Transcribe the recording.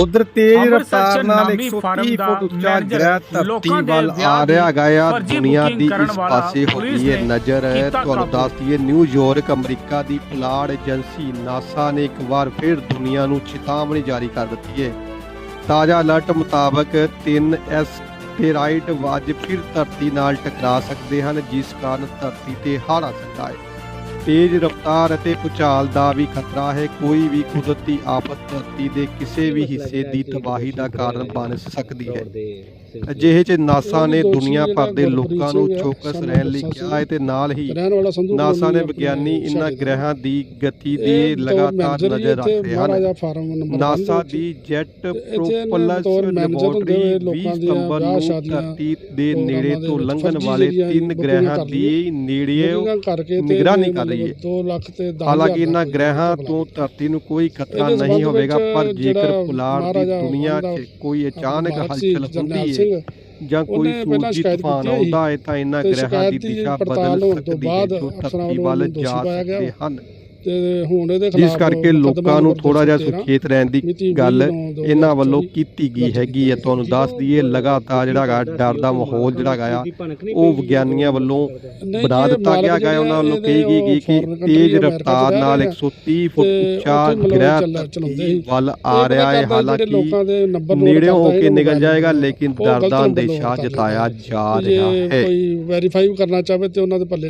ਉਧਰ ਤੇਜ਼ ਰਫ਼ਤਾਰ ਨਾਲ ਨਾਮੀ 130 ਫਾਰਮ ਦਾ ਫੁੱਟ ਉੱਚਾ ਗ੍ਰਹਿ ਧਰਤੀ ਵੱਲ ਆ ਰਿਹਾ ਹੈਗਾ ਆ। ਫਰਜ਼ੀ ਦੁਨੀਆ ਦੀ ਇਸ ਪਾਸੇ ਹੋ ਗਈ ਹੈ ਨਜ਼ਰ ਕੀਤਾ ਤੁਹਾਨੂੰ। ਦੱਸ ਦਈਏ ਨਿਊਯਾਰਕ ਅਮਰੀਕਾ ਦੀ ਪੁਲਾੜ ਏਜੰਸੀ ਨਾਸਾ ਨੇ ਇੱਕ ਵਾਰ ਫਿਰ ਦੁਨੀਆ ਨੂੰ ਚੇਤਾਵਨੀ ਜਾਰੀ ਕਰ ਦਿੱਤੀ ਹੈ। ਤਾਜ਼ਾ ਅਲਰਟ ਮੁਤਾਬਕ 3 ਐਸਟੇਰਾਇਡ ਅੱਜ ਫਿਰ ਧਰਤੀ ਨਾਲ ਟਕਰਾ ਸਕਦੇ ਹਨ ਜਿਸ ਕਾਰਨ ਧਰਤੀ ਤੇ ਹੜ੍ਹ ਆ ਸਕਦਾ ਹੈ। ਤੇਜ਼ ਰਫ਼ਤਾਰ ਅਤੇ ਭੂਚਾਲ ਦਾ ਵੀ ਖਤਰਾ ਹੈ। ਕੋਈ ਵੀ ਕੁਦਰਤੀ ਆਫਤ ਧਰਤੀ ਦੇ ਕਿਸੇ ਵੀ ਹਿੱਸੇ ਦੀ ਤਬਾਹੀ ਦਾ ਕਾਰਨ ਬਣ ਸਕਦੀ ਹੈ। ਅਜਿਹੇ ਚ ਨਾਸਾ ਨੇ ਦੁਨੀਆ ਭਰ ਦੇ ਲੋਕਾਂ ਨੂੰ ਚੌਕਸ ਰਹਿਣ ਲਈ ਕਿਹਾ ਹੈ ਤੇ ਨਾਲ ਹੀ ਨਾਸਾ ਨੇ ਵਿਗਿਆਨੀ ਸ਼ਹਿਰ ਗ੍ਰਹਿਾਂ ਦੀ ਗਤੀ ਦੇ ਲਗਾਤਾਰ ਨਜ਼ਰ ਰੱਖ ਇੱਥੇ ਰਹੇ ਮਹਾਰਾਜਾ ਹਨ। ਨਾਸਾ ਦੇ ਜੈਟ ਪ੍ਰੋਪਲਸ ਲੈਬੋਰਟਰੀ ਹੋਏ 20 ਲੋਕਾਂ ਦੀਆਂ ਸਤੰਬਰ ਨੂੰ ਧਰਤੀ ਦੇ ਨੇੜੇ ਤੋਂ ਲੰਘਣ ਵਾਲੇ ਤਿੰਨ ਗ੍ਰਹਿਾਂ ਦੀ ਨੇੜੇ ਨਿਗਰਾਨੀ ਕਰ ਰਹੀ ਹੈ। 2 ਲੱਖ ਤੇ 10 ਹਾਲਾਂਕਿ ਇਹਨਾਂ ਗ੍ਰਹਿਾਂ ਤੋਂ ਧਰਤੀ ਨੂੰ ਕੋਈ ਖਤਰਾ ਨਹੀਂ ਹੋਵੇਗਾ ਪਰ ਜੇਕਰ ਪੁਲਾੜ ਦੀ ਦੁਨੀਆ 'ਚ ਕੋਈ ਅਚਾਨਕ ਹਲਚਲ ਹੁੰਦੀ ਹੈ ਜਾਂ ਕੋਈ ਸੂਰਜੀ ਤੂਫਾਨ ਆਉਂਦਾ ਹੈ ਤਾਂ ਇਹਨਾਂ ਗ੍ਰਹਿਾਂ ਦੀ ਦਿਸ਼ਾ ਬਦਲ ਸਕਦੀ ਹੈ ਜੋ ਧਰਤੀ ਵੱਲੋਂ ਜਾ ਸਕਦੇ ਹਨ। ਤੇ ਹੁਣ ਇਹਦੇ ਖਿਲਾਫ ਜਿਸ ਕਰਕੇ ਲੋਕਾਂ ਨੂੰ ਥੋੜਾ ਜਿਹਾ 213 ਸੁਚੇਤ ਰਹਿਣ ਦੀ ਗੱਲ 20 ਨੌਂ ਦੋ ਹਜ਼ਾਰ ਇਹਨਾਂ ਵੱਲੋਂ ਕੀਤੀ ਗਈ ਹੈਗੀ ਹੈ ਤੁਹਾਨੂੰ ਦੱਸ ਦਈਏ ਲਗਾਤਾਰ ਜਿਹੜਾ ਹੈਗਾ ਡਰ ਦਾ ਮਾਹੌਲ ਜਿਹੜਾ ਹੈਗਾ ਉਹ ਵਿਗਿਆਨੀਆਂ ਵੱਲੋਂ ਬਣਾ ਦਿੱਤਾ ਗਿਆ ਹੈਗਾ ਉਹਨਾਂ ਵੱਲੋਂ ਕਹੀ ਗਈ ਕਿ ਤੇਜ਼ ਰਫ਼ਤਾਰ ਨਾਲ ਰਹੇ ਆ। 130 ਫੁੱਟ ਉੱਚਾ ਗ੍ਰਹਿ। ਵੱਲ ਆ ਰਿਹਾ ਹੈ ਹਾਲਾਂਕਿ ਨੇੜੇ ਹੋ ਕੇ ਨਿਕਲ ਜਾਏਗਾ। ਲੇਕਿਨ ਡਰ ਦਾ ਅੰਦੇਸ਼ਾ ਜਤਾਇਆ। ਜਾ ਰਿਹਾ ਹੈ ਕੋਈ ਵੈਰੀਫਾਈ ਕਰਨਾ ਚਾਹਵੇ ਤੇ ਉਹਨਾਂ ਦੇ ਪੱਲੇ